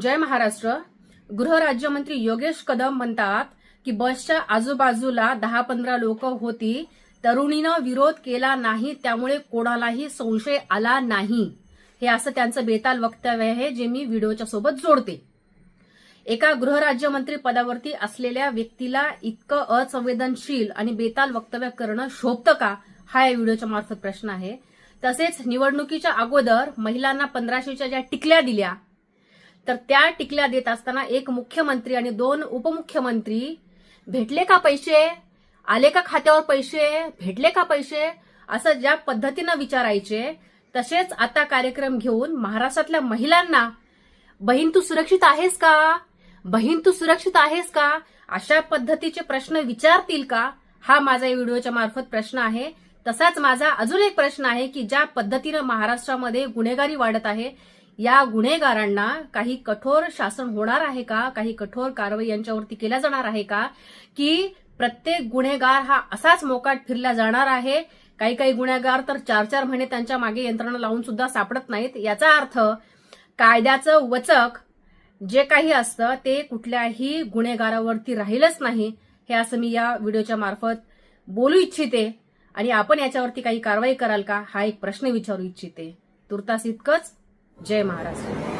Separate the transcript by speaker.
Speaker 1: जय महाराष्ट्र. गृहराज्यमंत्री योगेश कदम म्हणतात की बसच्या आजूबाजूला दहा पंधरा लोक होती. तरुणीनं विरोध केला नाही त्यामुळे कोणालाही संशय आला नाही. हे असं त्यांचं बेताल वक्तव्य आहे जे मी व्हिडिओच्या सोबत जोडते. एका गृहराज्यमंत्री पदावरती असलेल्या व्यक्तीला इतकं असंवेदनशील आणि बेताल वक्तव्य करणं शोभतं का? हा या व्हिडिओच्या मार्फत प्रश्न आहे. तसेच निवडणुकीच्या अगोदर महिलांना पंधराशेच्या ज्या टिकल्या दिल्या तर त्या टिकल्या देत असताना एक मुख्यमंत्री आणि दोन उपमुख्यमंत्री भेटले का पैसे? आले का खात्यावर पैसे? भेटले का पैसे? असं ज्या पद्धतीनं विचारायचे तसेच आता कार्यक्रम घेऊन महाराष्ट्रातल्या महिलांना बहीण तू सुरक्षित आहेस का? बहीण तू सुरक्षित आहेस का? अशा पद्धतीचे प्रश्न विचारतील का? हा माझा या व्हिडिओच्या मार्फत प्रश्न आहे. तसाच माझा अजून एक प्रश्न आहे की ज्या पद्धतीनं महाराष्ट्रामध्ये गुन्हेगारी वाढत आहे या गुन्हेगारांना काही कठोर शासन होणार आहे का? काही कठोर कारवाई यांच्यावरती केल्या जाणार आहे का? की प्रत्येक गुन्हेगार हा असाच मोकाट फिरला जाणार आहे? काही काही गुन्हेगार तर चार चार महिने त्यांच्या मागे यंत्रणा लावून सुद्धा सापडत नाहीत. याचा अर्थ कायद्याचं वचक जे काही असतं ते कुठल्याही गुन्हेगारावरती राहिलंच नाही. हे असं मी या व्हिडिओच्या मार्फत बोलू इच्छिते. आणि आपण याच्यावरती काही कारवाई कराल का? हा एक प्रश्न विचारू इच्छिते. तुर्तास इतकंच. जय महाराष्ट्र